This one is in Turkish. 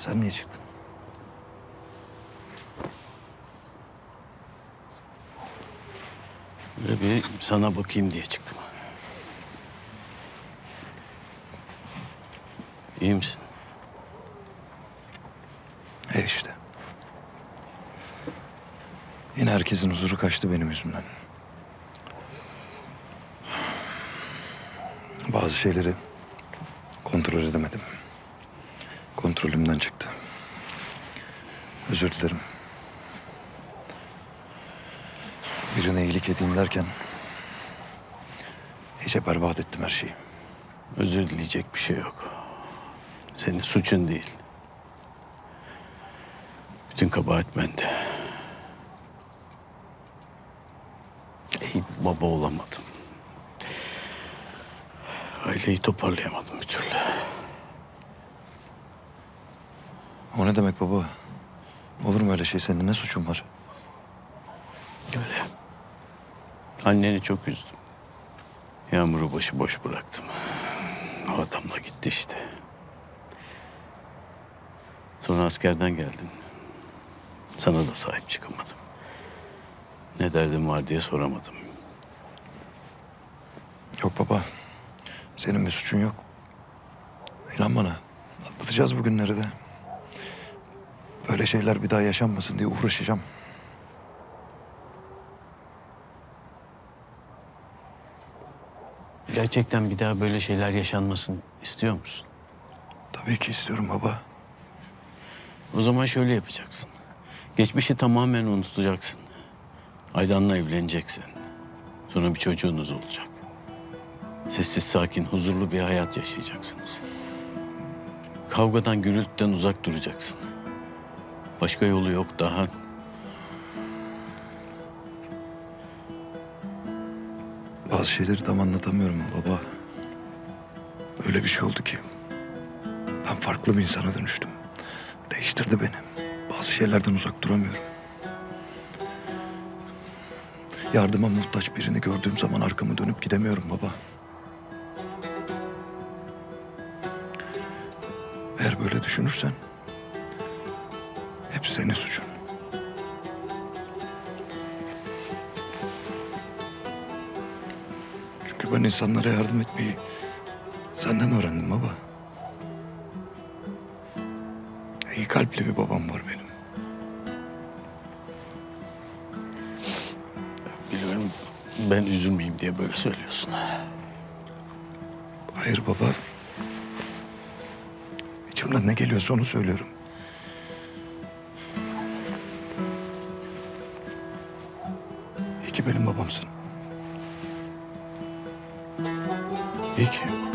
Sen niye çıktın? Böyle bir sana bakayım diye çıktım. İyi misin? E işte. Yine herkesin huzuru kaçtı benim yüzümden. Bazı şeyleri kontrol edemedim. Kontrolümden çıktı. Özür dilerim. Birine iyilik edeyim derken iyice berbat ettim her şeyi. Özür dileyecek bir şey yok. Senin suçun değil. Bütün kabahat bende. İyi baba olamadım. Aileyi toparlayamadım bir türlü. O ne demek baba? Olur mu öyle şey? Senin ne suçun var? Öyle. Anneni çok üzdüm. Yağmur'u başıboş bıraktım. O adamla gitti işte. Sonra askerden geldin. Sana da sahip çıkamadım. Ne derdim var diye soramadım. Yok baba. Senin bir suçun yok. İnan bana. Atlatacağız bu günleri de. Böyle şeyler bir daha yaşanmasın diye uğraşacağım. Gerçekten bir daha böyle şeyler yaşanmasın istiyor musun? Tabii ki istiyorum baba. O zaman şöyle yapacaksın. Geçmişi tamamen unutacaksın. Aydan'la evleneceksin. Sonra bir çocuğunuz olacak. Sessiz sakin, huzurlu bir hayat yaşayacaksınız. Kavgadan, gürültüden uzak duracaksın. Başka yolu yok daha. Bazı şeyleri tam anlatamıyorum baba. Öyle bir şey oldu ki. Ben farklı bir insana dönüştüm. Değiştirdi beni. Bazı şeylerden uzak duramıyorum. Yardıma muhtaç birini gördüğüm zaman arkamı dönüp gidemiyorum baba. Eğer böyle düşünürsen hep senin suçun. Çünkü ben insanlara yardım etmeyi senden öğrendim baba. İyi kalpli bir babam var benim. Biliyorum ben üzülmeyeyim diye böyle söylüyorsun. Hayır baba. İçimden ne geliyorsa onu söylüyorum. Ki benim babamsın. İyi ki.